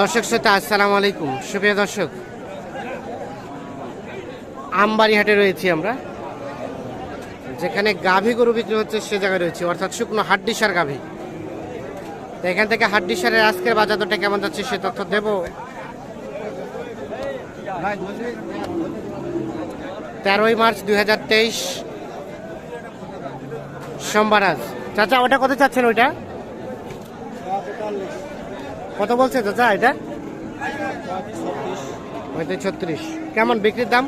দর্শক শ্রোতা, আসসালামু আলাইকুম। সুপ্রিয় দর্শক আমবাড়ি হাটে রয়েছি আমরা। যেখানে গাভী গরু বিক্রি হচ্ছে, সে জায়গায় রয়েছে। অর্থাৎ শুকনো হাড্ডিসার গাভী। তো এখান থেকে হাড্ডিসারের আজকের বাজার দরটা কেমন যাচ্ছে, সে তথ্য দেব। তেরোই মার্চ দুই হাজার তেইশ, সোমবার আজ। চাচা, ওটা কত চাচ্ছেন ওইটা? কত বলছে চাচা এটা? পঁয়ত্রিশ ছত্রিশ। কেমন বিক্রির দাম?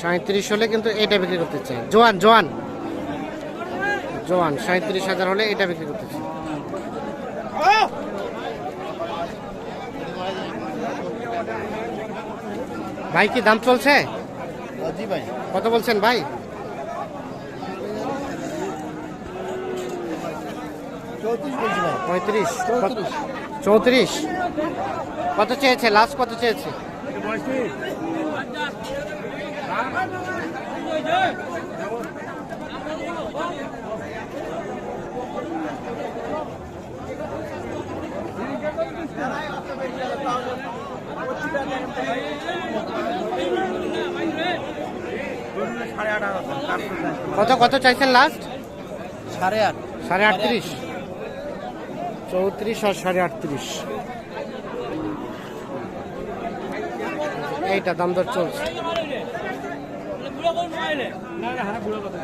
সাঁত্রিশ হলে কিন্তু এটা বিক্রি করতে চাই। জোয়ান জোয়ান। জোয়ান সাঁত্রিশ হাজার হলে এটা বিক্রি করতে চাই। ভাই কি দাম চলছে? কত বলছেন ভাই চৌত্রিশ বলছি ভাই পঁয়ত্রিশ। চৌত্রিশ। কত চেয়েছে? লাস্ট কত চেয়েছে? কত কত চাইছেন লাস্ট সাড়ে আট। সাড়ে আটত্রিশ। চৌত্রিশ আর সাড়ে আটত্রিশ। এইটা দাম দর চলছে। না কত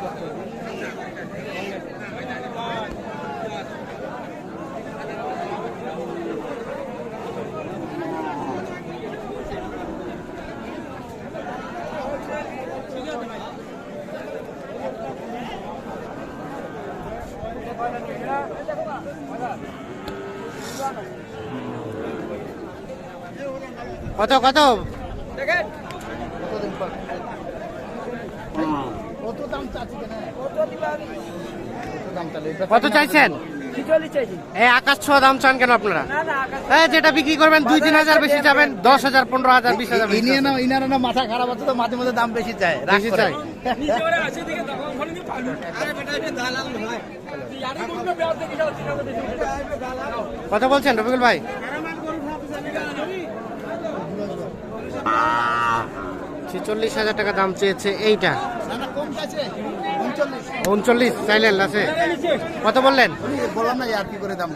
কত কত? কত চাইছেন? আকাশ ছোঁয়া দাম চান কেন আপনারা? যেটা বিক্রি করবেন দুই তিন হাজার বেশি যাবেন দশ হাজার পনেরো হাজার বিশ হাজার বেশি ইনিয়ে না ইনারা না মাথা খারাপ আছে তো মাঝে মাঝে দাম বেশি চায় বেশি করে। কত বলছেন রবিকুল ভাই ছেচল্লিশ হাজার টাকা দাম চেয়েছে এইটা উনচল্লিশ। লাসে কত বললেন না আর কি করে দাম।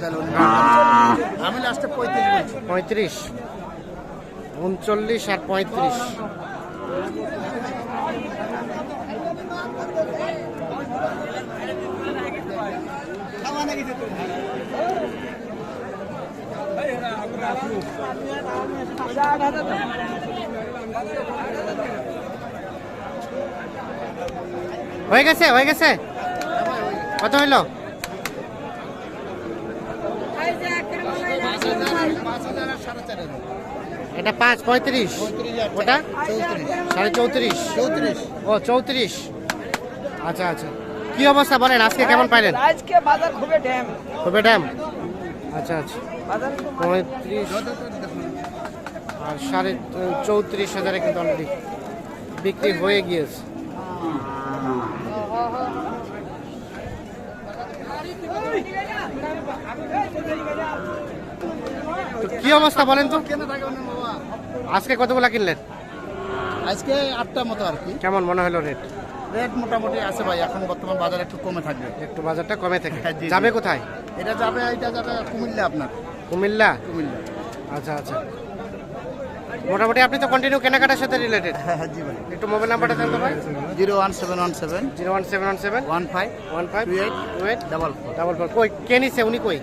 আমি লাস্টে পঁয়ত্রিশ পঁয়ত্রিশ উনচল্লিশ আর পঁয়ত্রিশ হয়ে গেছে হয়ে গেছে। কত হইল। এটা পাঁচ পঁয়ত্রিশ। ওটা? সাড়ে চৌত্রিশ। চৌত্রিশ ও চৌত্রিশ। আচ্ছা আচ্ছা। কি অবস্থা বলেন আজকে কেমন পাইলেন? আজকে বাজার খুবই ড্যাম। খুবই ড্যাম। আচ্ছা আচ্ছা। পঁয়ত্রিশ আর সাড়ে চৌত্রিশ হাজারে কিন্তু অলরেডি বিক্রি হয়ে গিয়েছে। কি অবস্থা বলেন তো? আজকে কতগুলা কিনলেন? আজকে আটটা মতো আর কি। কেমন মনে হলো রেট রেট মোটামুটি আছে ভাই এখন বর্তমান বাজার একটু কমে থাকবে। একটু বাজারটা কমে থাকে। হ্যাঁ। যাবে কোথায়? এটা যাবে এটা যাবে কুমিল্লা আপনার। কুমিল্লা? কুমিল্লা। আচ্ছা আচ্ছা। মোটামুটি আপনি তো কন্টিনিউ কেনাকাটার সাথে রিলেটেড হ্যাঁ হ্যাঁ জি ভাই। একটু মোবাইল নাম্বারটা দেন তো ভাই। Zero one seven one seven. Zero one seven one seven. One five. One five. Two eight. Two eight. Double four. Double four. কই কে নিছে? উনি কই?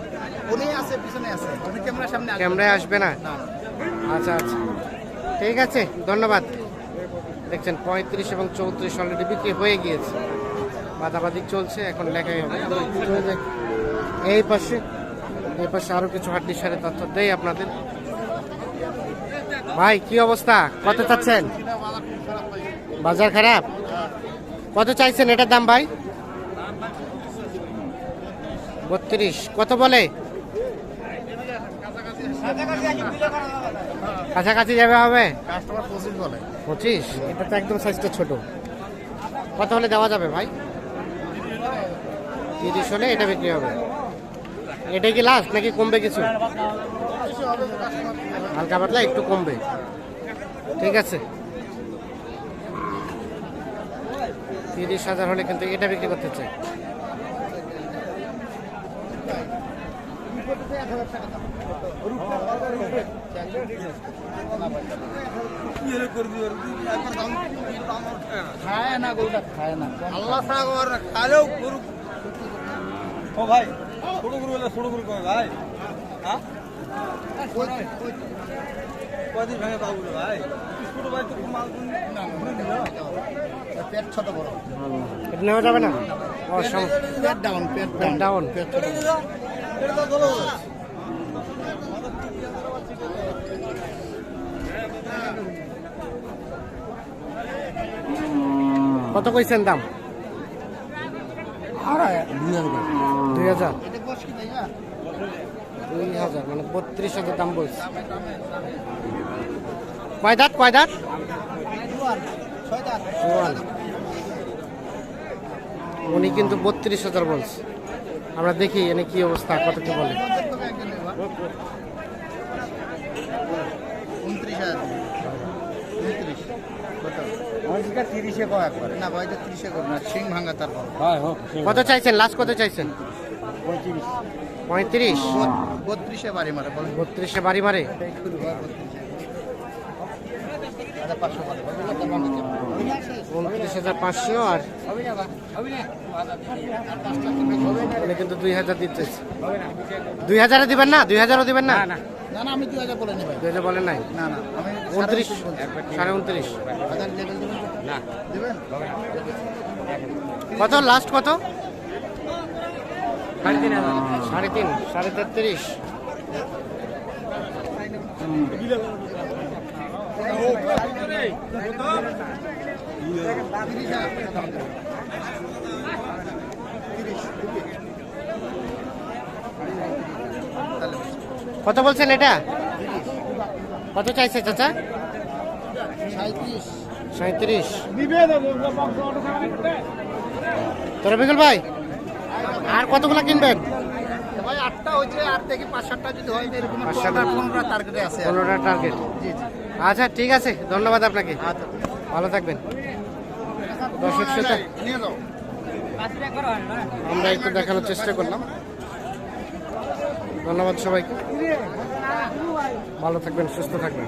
উনি আছে পিছনে আছে। উনি ক্যামেরার সামনে। ক্যামেরায় আসবে না? আচ্ছা আচ্ছা। ঠিক আছে ধন্যবাদ। দেখছেন পঁয়ত্রিশ এবং চৌত্রিশ অলরেডি বিক্রি হয়ে গিয়েছে। বাদাবাদি চলছে এখন লেখাই হবে। এই পাশে এই পাশে আরও কিছু হাড্ডি সারে তথ্য দেই আপনাদের। ভাই, কি অবস্থা? কত চাচ্ছেন? বাজার খারাপ? কত চাইছেন এটার দাম ভাই? বত্রিশ। কত বলে? কাছাকাছি যাবে হবে? পঁচিশ? এটা তো একদম সাইজটা ছোট। কত হলে দেওয়া যাবে ভাই? তিরিশ হলে এটা বিক্রি হবে। এটাই কি লাস্ট নাকি কমবে কিছু? হালকা পাতলা একটু কমবে। ঠিক আছে। তিরিশ হাজার হলে কিন্তু এটা বিক্রি করতে চাই। খায় না গরুটা খায় না। আল্লাহ সাগর ও ভাই। গরু বলে ছোট ভাই। হ্যাঁ? কদিন ভেঙে পাবো ভাই? ছোট ভাই তো মাল পেট ছোট বড়। এটা নেওয়া যাবে না? পেট ডাউন পেট ডাউন পেট ছোট। কত কইছেন দাম? দুই হাজার। দুই হাজার মানে বত্রিশ হাজার দাম বলছে। কয় দাঁত কয় দাঁত? উনি কিন্তু বত্রিশ হাজার বলছে। আমরা দেখি এনে কি অবস্থা কত কি বলে। উনত্রিশ হাজার। উনত্রিশ তিরিশে কয় না ভাই তিরিশে করো না সিং ভাঙা কত চাইছেন? লাস্ট কত চাইছেন? পঁয়ত্রিশ। বত্রিশে বাড়ি মারে বত্রিশে বাড়ি মারে। শুরু বত্রিশে পাঁচশো করে উনত্রিশ হাজার পাঁচশো আর কিন্তু দুই হাজার দিতেছে দুই হাজারে দিবেন না? দুই হাজারও দিবেন না? দুই হাজার বলেন নাই? উনত্রিশ সাড়ে উনত্রিশ। কত? লাস্ট কত? সাড়ে তিন সাড়ে তেত্রিশ কত বলছেন এটা কত চাইছে চাচা সাঁত্রিশ সাঁত্রিশ তো রবিকুল ভাই আর কতগুলো কিনবেন? হয় পনেরোটা টার্গেটে আছে। পনেরোটা টার্গেট জি জি। আচ্ছা ঠিক আছে ধন্যবাদ আপনাকে। আচ্ছা ভালো থাকবেন। দর্শক শ্রোতা আমরা একটু দেখানোর চেষ্টা করলাম। ধন্যবাদ সবাইকে। ভালো থাকবেন সুস্থ থাকবেন।